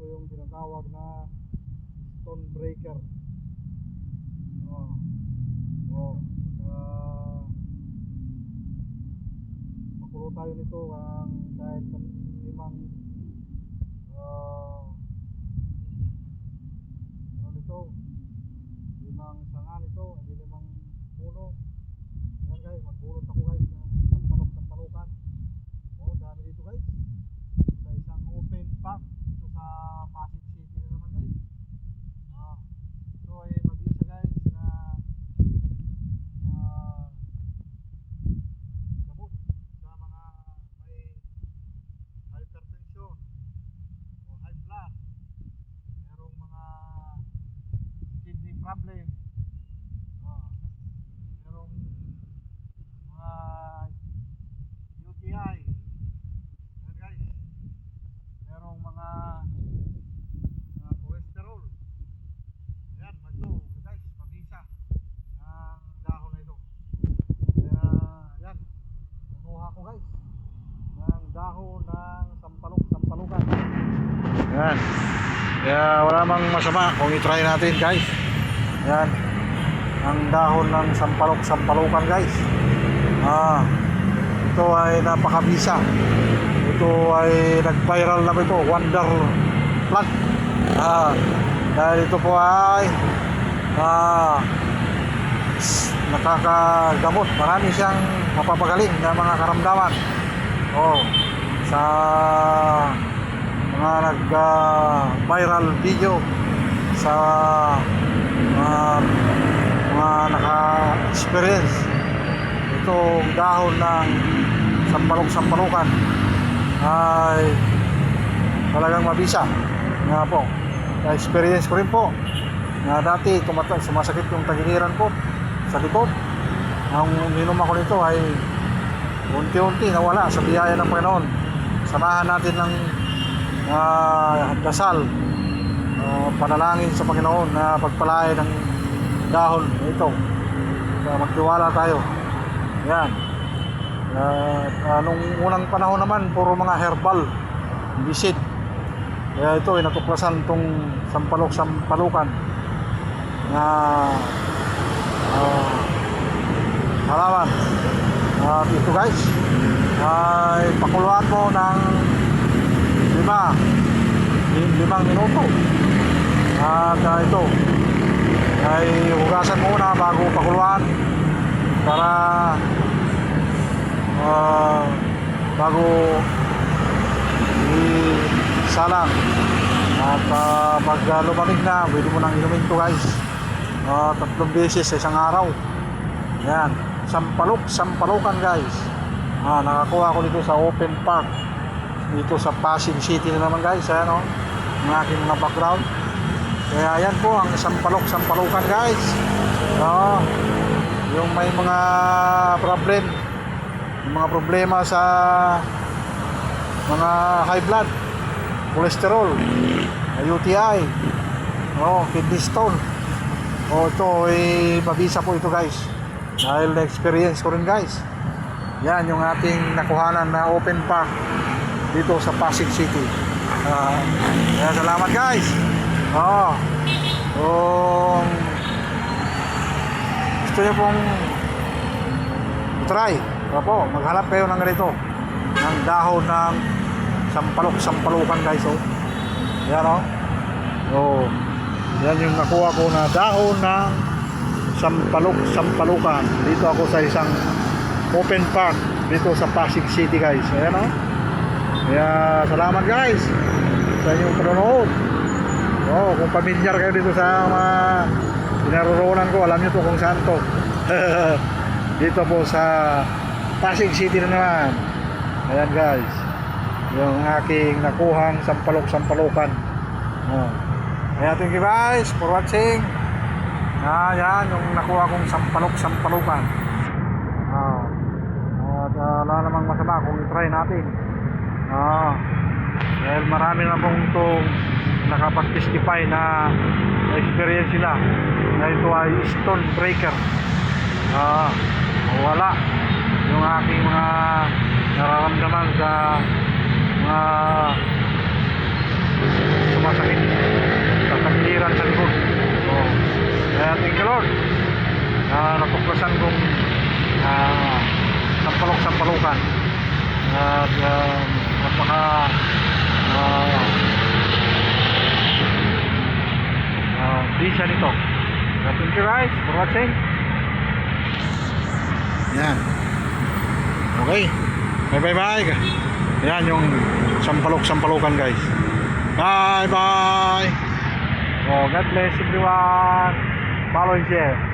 ito yung tinatawag na stone breaker. Oh. Oh. Uh, makulo tayo nito ang kahit limang uh, ano nito limang sanga nito hindi limang puno yan guys magbulot ako guys ng sampalok sampalukan oh dami dito guys sa isang open park dito sa Pasig City na naman guys ah ito ay mag-isa guys na na gamot sa mga may hypertension o high blood merong mga kidney problem ah, merong mga UTI yan guys. Merong mga mga cholesterol. Yan ito guys mabisa ang dahon na ito. Kaya yan kukuha ko guys ng dahon ng sampalok sampalukan yan kaya wala mang masama kung itry natin guys yan. Ang dahon ng sampalok sampalukan guys. Ah ito ay napakabisa. Ito ay nag-viral na ito wonder plant ah dahil ito po ay ah nakakagamot. Marami siyang mapapagaling na mga karamdaman. Oh sa mga nag ah, viral video sa mga mga naka-experience. Itong dahon ng sampalok-sampalukan ay talagang mabisa. Nga po na-experience ko rin po na dati tumata, sumasakit yung tagiliran ko sa likod. Ang uminom ako nito ay unti-unti nawala sa biyaya ng Panginoon. Samahan natin ng ah, dasal ah, panalangin sa Panginoon na pagpalain ng dahon ito. Kaya magtiwala tayo. Yan. At ah, nung unang panahon naman puro mga herbal bisit. Kaya ito ay natuklasan itong sampalok sampalukan. Na ah, halaman. At ito guys ay pakuluan mo ng lima. Lim- limang minuto at ah, ito. Ay hugasan muna bago pakuluan para ah, bago isalang at ah, pag ah, lumamig na pwede mo nang inumin to guys. Ah, tatlong beses sa isang araw. Yan. Sampalok sampalukan guys. Ah, nakakuha ko dito sa open park. Dito sa Pasig City na naman guys. Ayan o ang aking mga background kaya yan po ang sampalok sampalukan guys. Oh, yung may mga problem. Yung mga problema sa mga high blood cholesterol UTI oh, kidney stone. Oh, ito ay mabisa po ito guys. Dahil na-experience ko rin guys. Yan yung ating nakuhanan na open park dito sa Pasig City. Ah, kaya salamat guys oh, kung gusto nyo pong try Opo, maghanap kayo ng ganito ng dahon ng sampalok sampalukan guys oh. Yan oh. Oh. Yan yung nakuha ko na dahon ng sampalok sampalukan. Dito ako sa isang open park dito sa Pasig City guys. Ayan oh. Kaya salamat guys sa inyong panonood. Oh, kung pamilyar kayo dito sa mga pinaroroonan ko, alam niyo to kung saan to. dito po sa Pasig City na naman. Ayan guys. Yung aking nakuhang sampalok-sampalukan. Oh. Kaya thank you guys for watching. Ah, yan yung nakuha kong sampalok-sampalukan. Ah. At ah, wala namang masama kung i-try natin. Ah. Dahil marami na pong itong nakapag-testify na experience sila na ito ay stone breaker. Uh, wala yung aking mga nararamdaman sa mga sumasakit sa kapiliran sa likod. So, kaya thank you Lord. Na uh, nakuklasan kong uh, sampalok-sampalukan. At uh, napaka uh, bisa nito. Uh, thank you guys for watching. Yan. Okay. Bye bye bye. Yan yung sampalok-sampalukan guys. Bye bye. Oh, God bless everyone. Follow and share.